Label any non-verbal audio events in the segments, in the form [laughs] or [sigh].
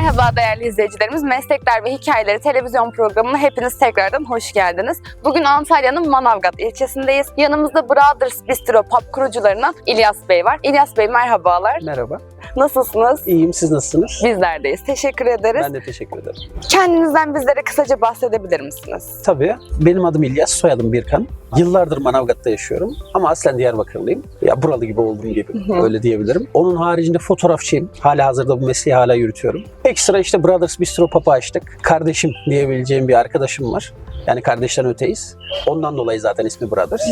Merhaba değerli izleyicilerimiz. Meslekler ve Hikayeleri televizyon programına hepiniz tekrardan hoş geldiniz. Bugün Antalya'nın Manavgat ilçesindeyiz. Yanımızda Brothers Bistro Pub kurucularından İlyas Bey var. İlyas Bey merhabalar. Merhaba. Nasılsınız? İyiyim. Siz nasılsınız? Bizlerdeyiz. Teşekkür ederiz. Ben de teşekkür ederim. Kendinizden bizlere kısaca bahsedebilir misiniz? Tabii. Benim adım İlyas, soyadım Birkan. Yıllardır Manavgat'ta yaşıyorum ama aslen Diyarbakırlıyım. Ya buralı gibi olduğum gibi öyle diyebilirim. Onun haricinde fotoğrafçıyım. Hala hazırda bu mesleği hala yürütüyorum. Ekstra işte Brothers Bistro Pub'ı açtık. Kardeşim diyebileceğim bir arkadaşım var. Yani kardeşten öteyiz. Ondan dolayı zaten ismi Brothers.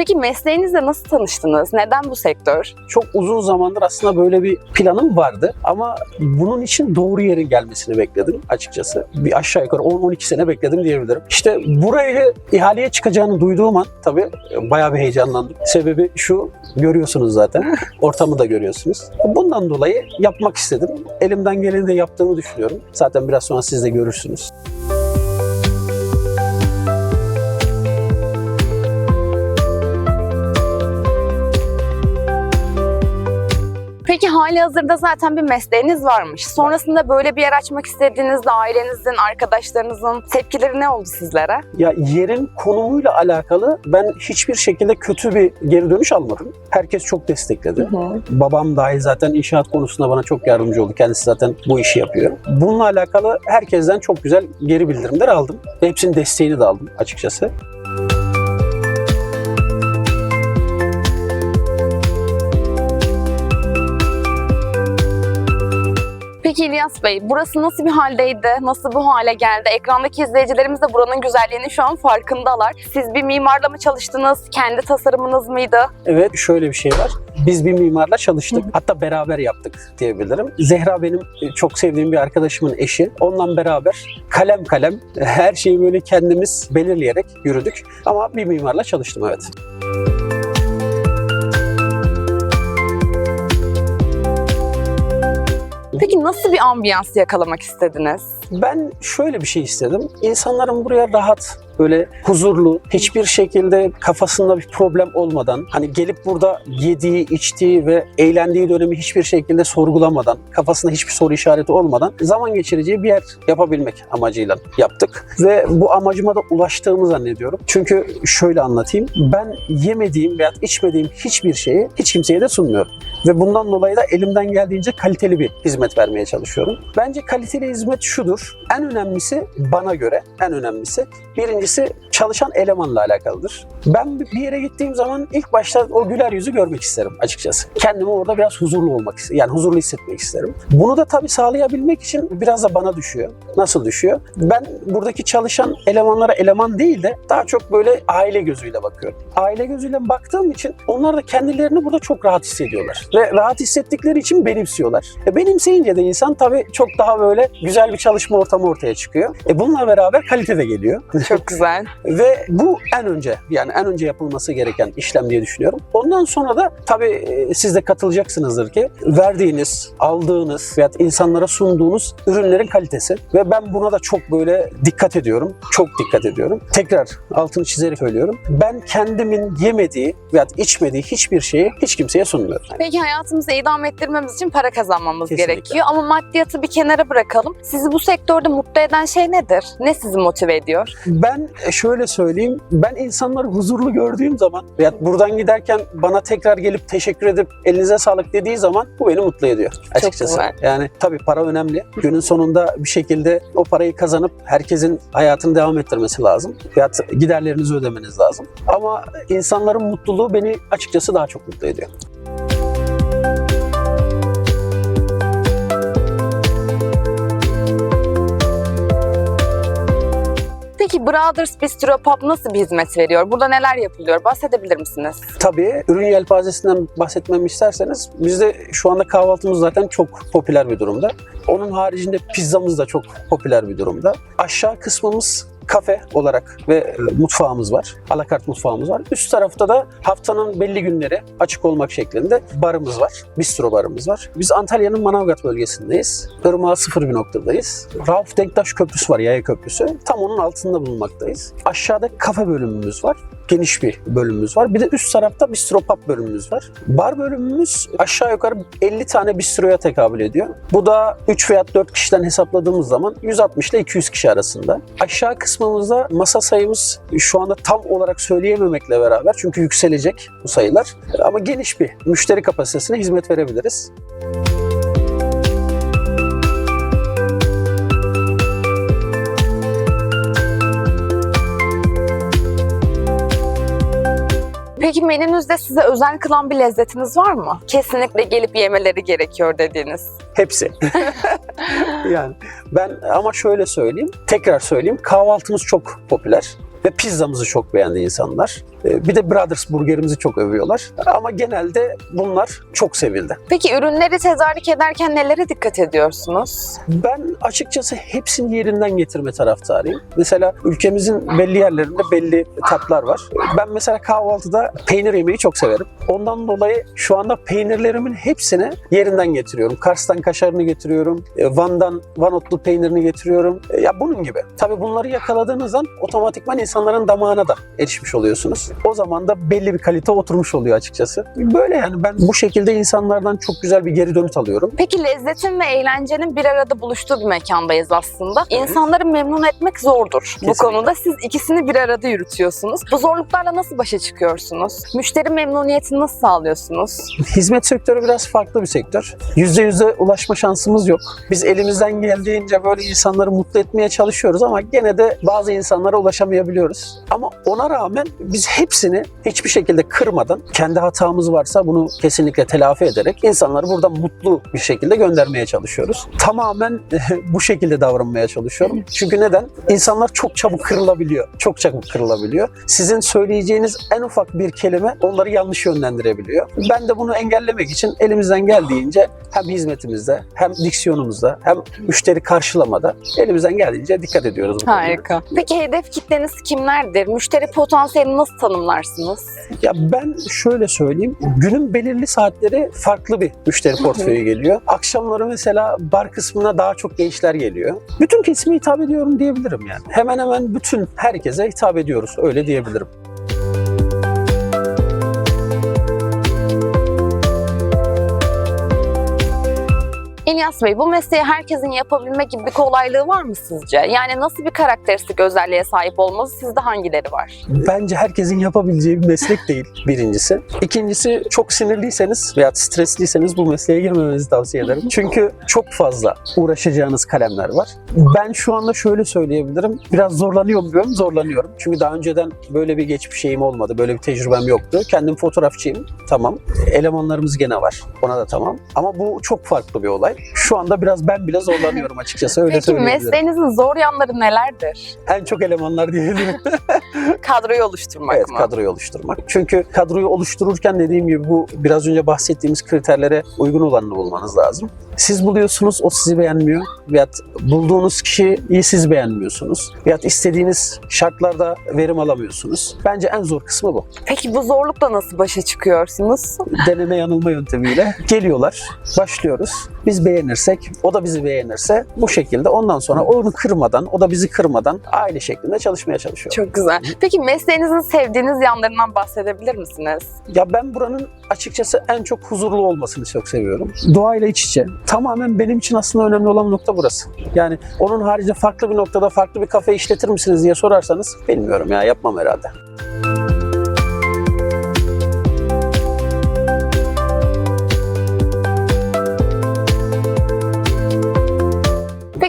Peki mesleğinizle nasıl tanıştınız? Neden bu sektör? Çok uzun zamandır aslında böyle bir planım vardı ama bunun için doğru yerin gelmesini bekledim açıkçası. Bir aşağı yukarı 10-12 sene bekledim diyebilirim. İşte burayı ihaleye çıkacağını duyduğum an tabii bayağı bir heyecanlandım. Sebebi şu görüyorsunuz zaten. [laughs] Ortamı da görüyorsunuz. Bundan dolayı yapmak istedim. Elimden geleni de yaptığımı düşünüyorum. Zaten biraz sonra siz de görürsünüz. Peki hali hazırda zaten bir mesleğiniz varmış. Sonrasında böyle bir yer açmak istediğinizde ailenizin, arkadaşlarınızın tepkileri ne oldu sizlere? Ya yerin konumuyla alakalı ben hiçbir şekilde kötü bir geri dönüş almadım. Herkes çok destekledi. Babam dahil zaten inşaat konusunda bana çok yardımcı oldu. Kendisi zaten bu işi yapıyor. Bununla alakalı herkesten çok güzel geri bildirimler aldım. Hepsinin desteğini de aldım açıkçası. Peki İlyas Bey, burası nasıl bir haldeydi? Nasıl bu hale geldi? Ekrandaki izleyicilerimiz de buranın güzelliğinin şu an farkındalar. Siz bir mimarla mı çalıştınız? Kendi tasarımınız mıydı? Evet şöyle bir şey var. Biz bir mimarla çalıştık. Hatta beraber yaptık diyebilirim. Zehra benim çok sevdiğim bir arkadaşımın eşi. Onunla beraber kalem kalem her şeyi böyle kendimiz belirleyerek yürüdük. Ama bir mimarla çalıştım evet. Nasıl bir ambiyans yakalamak istediniz? Ben şöyle bir şey istedim. İnsanların buraya rahat, böyle huzurlu, hiçbir şekilde kafasında bir problem olmadan, hani gelip burada yediği, içtiği ve eğlendiği dönemi hiçbir şekilde sorgulamadan, kafasında hiçbir soru işareti olmadan zaman geçireceği bir yer yapabilmek amacıyla yaptık. Ve bu amacıma da ulaştığımı zannediyorum. Çünkü şöyle anlatayım. Ben yemediğim veya içmediğim hiçbir şeyi hiç kimseye de sunmuyorum. Ve bundan dolayı da elimden geldiğince kaliteli bir hizmet vermeye çalışıyorum. Bence kaliteli hizmet şudur. En önemlisi bana göre en önemlisi birincisi c'est çalışan elemanla alakalıdır. Ben bir yere gittiğim zaman ilk başta o güler yüzü görmek isterim açıkçası. Kendimi orada biraz huzurlu olmak isterim. Yani huzurlu hissetmek isterim. Bunu da tabii sağlayabilmek için biraz da bana düşüyor. Nasıl düşüyor? Ben buradaki çalışan elemanlara eleman değil de daha çok böyle aile gözüyle bakıyorum. Aile gözüyle baktığım için onlar da kendilerini burada çok rahat hissediyorlar. Ve rahat hissettikleri için benimsiyorlar. E benimseyince de insan tabii çok daha böyle güzel bir çalışma ortamı ortaya çıkıyor. E bununla beraber kalite de geliyor. Çok güzel. [laughs] Ve bu en önce yani en önce yapılması gereken işlem diye düşünüyorum. Ondan sonra da tabii e, siz de katılacaksınızdır ki verdiğiniz, aldığınız veya insanlara sunduğunuz ürünlerin kalitesi ve ben buna da çok böyle dikkat ediyorum. Çok dikkat ediyorum. Tekrar altını çizerek söylüyorum. Ben kendimin yemediği veya içmediği hiçbir şeyi hiç kimseye sunmuyorum. Peki hayatımızı idame ettirmemiz için para kazanmamız Kesinlikle. gerekiyor ama maddiyatı bir kenara bırakalım. Sizi bu sektörde mutlu eden şey nedir? Ne sizi motive ediyor? Ben şöyle söyleyeyim, ben insanları huzurlu gördüğüm zaman veya buradan giderken bana tekrar gelip teşekkür edip elinize sağlık dediği zaman bu beni mutlu ediyor açıkçası. güzel. Yani tabii para önemli. Günün sonunda bir şekilde o parayı kazanıp herkesin hayatını devam ettirmesi lazım. Veya giderlerinizi ödemeniz lazım. Ama insanların mutluluğu beni açıkçası daha çok mutlu ediyor. Peki Brothers Bistro Pub nasıl bir hizmet veriyor? Burada neler yapılıyor? Bahsedebilir misiniz? Tabii ürün yelpazesinden bahsetmemi isterseniz bizde şu anda kahvaltımız zaten çok popüler bir durumda. Onun haricinde pizzamız da çok popüler bir durumda. Aşağı kısmımız kafe olarak ve e, mutfağımız var. Alakart mutfağımız var. Üst tarafta da haftanın belli günleri açık olmak şeklinde barımız var. Bistro barımız var. Biz Antalya'nın Manavgat bölgesindeyiz. Irmağa sıfır bir noktadayız. Rauf Denktaş Köprüsü var, Yaya Köprüsü. Tam onun altında bulunmaktayız. Aşağıda kafe bölümümüz var. Geniş bir bölümümüz var. Bir de üst tarafta bistropub bölümümüz var. Bar bölümümüz aşağı yukarı 50 tane bistroya tekabül ediyor. Bu da 3 veya 4 kişiden hesapladığımız zaman 160 ile 200 kişi arasında. Aşağı kısmımızda masa sayımız şu anda tam olarak söyleyememekle beraber çünkü yükselecek bu sayılar. Ama geniş bir müşteri kapasitesine hizmet verebiliriz. Peki menünüzde size özel kılan bir lezzetiniz var mı? Kesinlikle gelip yemeleri gerekiyor dediğiniz. Hepsi. [laughs] yani ben ama şöyle söyleyeyim, tekrar söyleyeyim. Kahvaltımız çok popüler ve pizzamızı çok beğendi insanlar. Ee, Bir de Brothers burgerimizi çok övüyorlar. Ama genelde bunlar çok sevildi. Peki ürünleri tedarik ederken nelere dikkat ediyorsunuz? Ben açıkçası hepsini yerinden getirme taraftarıyım. Mesela ülkemizin belli yerlerinde belli tatlar var. Ben mesela kahvaltıda peynir yemeyi çok severim. Ondan dolayı şu anda peynirlerimin hepsini yerinden getiriyorum. Kars'tan kaşarını getiriyorum. e, Van'dan Van otlu peynirini getiriyorum. E, Ya bunun gibi. Tabii bunları yakaladığınız an otomatikman insanların damağına da erişmiş oluyorsunuz. O zaman da belli bir kalite oturmuş oluyor açıkçası. Böyle yani ben bu şekilde insanlardan çok güzel bir geri dönüt alıyorum. Peki lezzetin ve eğlencenin bir arada buluştuğu bir mekandayız aslında. İnsanları memnun etmek zordur. Bu Kesinlikle. konuda siz ikisini bir arada yürütüyorsunuz. Bu zorluklarla nasıl başa çıkıyorsunuz? Müşteri memnuniyetini nasıl sağlıyorsunuz? Hizmet sektörü biraz farklı bir sektör. Yüzde yüze ulaşma şansımız yok. Biz elimizden geldiğince böyle insanları mutlu etmeye çalışıyoruz ama gene de bazı insanlara ulaşamayabiliyoruz. Ama ona rağmen biz hepsini hiçbir şekilde kırmadan kendi hatamız varsa bunu kesinlikle telafi ederek insanları buradan mutlu bir şekilde göndermeye çalışıyoruz. Tamamen [laughs] bu şekilde davranmaya çalışıyorum. Çünkü neden? İnsanlar çok çabuk kırılabiliyor. Çok çabuk kırılabiliyor. Sizin söyleyeceğiniz en ufak bir kelime onları yanlış yönlendirebiliyor. Ben de bunu engellemek için elimizden geldiğince hem hizmetimizde hem diksiyonumuzda hem müşteri karşılamada elimizden geldiğince dikkat ediyoruz. bu. Harika. Peki hedef kitleniz kimlerdir? Müşteri potansiyelini nasıl tanımlarsınız? Ya ben şöyle söyleyeyim. Günün belirli saatleri farklı bir müşteri portföyü geliyor. Akşamları mesela bar kısmına daha çok gençler geliyor. Bütün kesime hitap ediyorum diyebilirim yani. Hemen hemen bütün herkese hitap ediyoruz. Öyle diyebilirim. İlyas Bey bu mesleği herkesin yapabilme gibi bir kolaylığı var mı sizce? Yani nasıl bir karakteristik özelliğe sahip olması sizde hangileri var? Bence herkesin yapabileceği bir meslek değil birincisi. İkincisi çok sinirliyseniz veya stresliyseniz bu mesleğe girmemenizi tavsiye ederim. Çünkü çok fazla uğraşacağınız kalemler var. Ben şu anda şöyle söyleyebilirim. Biraz zorlanıyor muyum? Zorlanıyorum. Çünkü daha önceden böyle bir geçmiş şeyim olmadı. Böyle bir tecrübem yoktu. Kendim fotoğrafçıyım. Tamam. Elemanlarımız gene var. Ona da tamam. Ama bu çok farklı bir olay. Şu anda biraz ben bile zorlanıyorum açıkçası. Öyle Peki mesleğinizin zor yanları nelerdir? En çok elemanlar diyebilirim. [laughs] Kadroyu oluşturmak Evet mı? kadroyu oluşturmak. Çünkü kadroyu oluştururken dediğim gibi bu biraz önce bahsettiğimiz kriterlere uygun olanını bulmanız lazım. Siz buluyorsunuz o sizi beğenmiyor. Veyahut bulduğunuz kişiyi siz beğenmiyorsunuz. Veyahut istediğiniz şartlarda verim alamıyorsunuz. Bence en zor kısmı bu. Peki bu zorlukla nasıl başa çıkıyorsunuz? Deneme yanılma yöntemiyle geliyorlar, başlıyoruz. Biz beğenirsek, o da bizi beğenirse bu şekilde ondan sonra onu kırmadan, o da bizi kırmadan aile şeklinde çalışmaya çalışıyoruz. Çok güzel. Peki mesleğinizin sevdiğiniz yanlarından bahsedebilir misiniz? Ya ben buranın açıkçası en çok huzurlu olmasını çok seviyorum. Doğayla iç içe. Tamamen benim için aslında önemli olan nokta burası. Yani onun haricinde farklı bir noktada farklı bir kafe işletir misiniz diye sorarsanız bilmiyorum ya yapmam herhalde.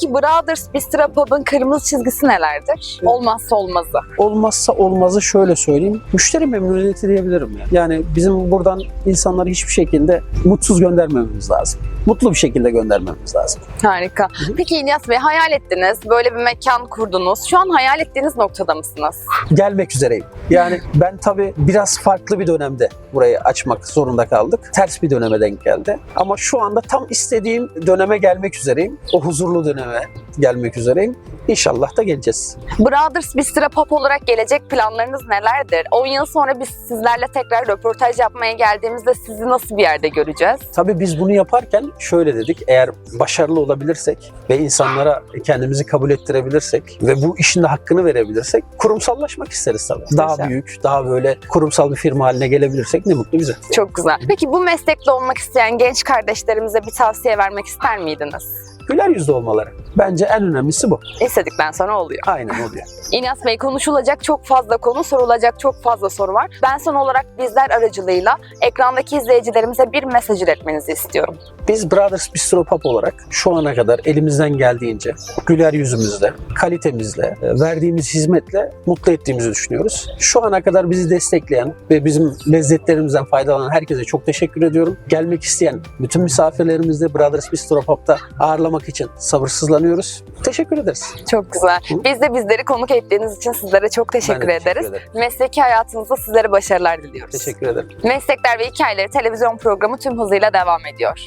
Peki Brothers Bistro Pub'ın kırmızı çizgisi nelerdir? Olmazsa olmazı. Olmazsa olmazı şöyle söyleyeyim. Müşteri memnuniyeti diyebilirim ya. Yani bizim buradan insanları hiçbir şekilde mutsuz göndermememiz lazım. Mutlu bir şekilde göndermemiz lazım. Harika. Peki İlyas Bey hayal ettiniz, böyle bir mekan kurdunuz. Şu an hayal ettiğiniz noktada mısınız? gelmek üzereyim. Yani ben tabii biraz farklı bir dönemde burayı açmak zorunda kaldık. Ters bir döneme denk geldi. Ama şu anda tam istediğim döneme gelmek üzereyim. O huzurlu döneme gelmek üzereyim. İnşallah da geleceğiz. Brothers Bistro Pub olarak gelecek planlarınız nelerdir? 10 yıl sonra biz sizlerle tekrar röportaj yapmaya geldiğimizde sizi nasıl bir yerde göreceğiz? Tabii biz bunu yaparken şöyle dedik. Eğer başarılı olabilirsek ve insanlara kendimizi kabul ettirebilirsek ve bu işin de hakkını verebilirsek kurumsallaşmak isteriz tabii. Daha Güzel. büyük, daha böyle kurumsal bir firma haline gelebilirsek ne mutlu bize. Çok güzel. Peki bu meslekte olmak isteyen genç kardeşlerimize bir tavsiye vermek ister miydiniz? Güler yüzlü olmaları. Bence en önemlisi bu. İstedikten sonra oluyor. Aynen oluyor. [laughs] İlyas Bey konuşulacak çok fazla konu, sorulacak çok fazla soru var. Ben son olarak bizler aracılığıyla ekrandaki izleyicilerimize bir mesaj iletmenizi istiyorum. Biz Brothers Bistro Pub olarak şu ana kadar elimizden geldiğince güler yüzümüzle, kalitemizle, e, verdiğimiz hizmetle mutlu ettiğimizi düşünüyoruz. Şu ana kadar bizi destekleyen ve bizim lezzetlerimizden faydalanan herkese çok teşekkür ediyorum. Gelmek isteyen bütün misafirlerimizi Brothers Bistro Pub'da ağırlamak için sabırsızlanıyoruz. Teşekkür ederiz. Çok güzel. Hı. Biz de bizleri konuk ettiğiniz için sizlere çok teşekkür de ederiz. ederim. Mesleki hayatınızda sizlere başarılar diliyoruz. Teşekkür ederim. Meslekler ve Hikayeleri televizyon programı tüm hızıyla devam ediyor.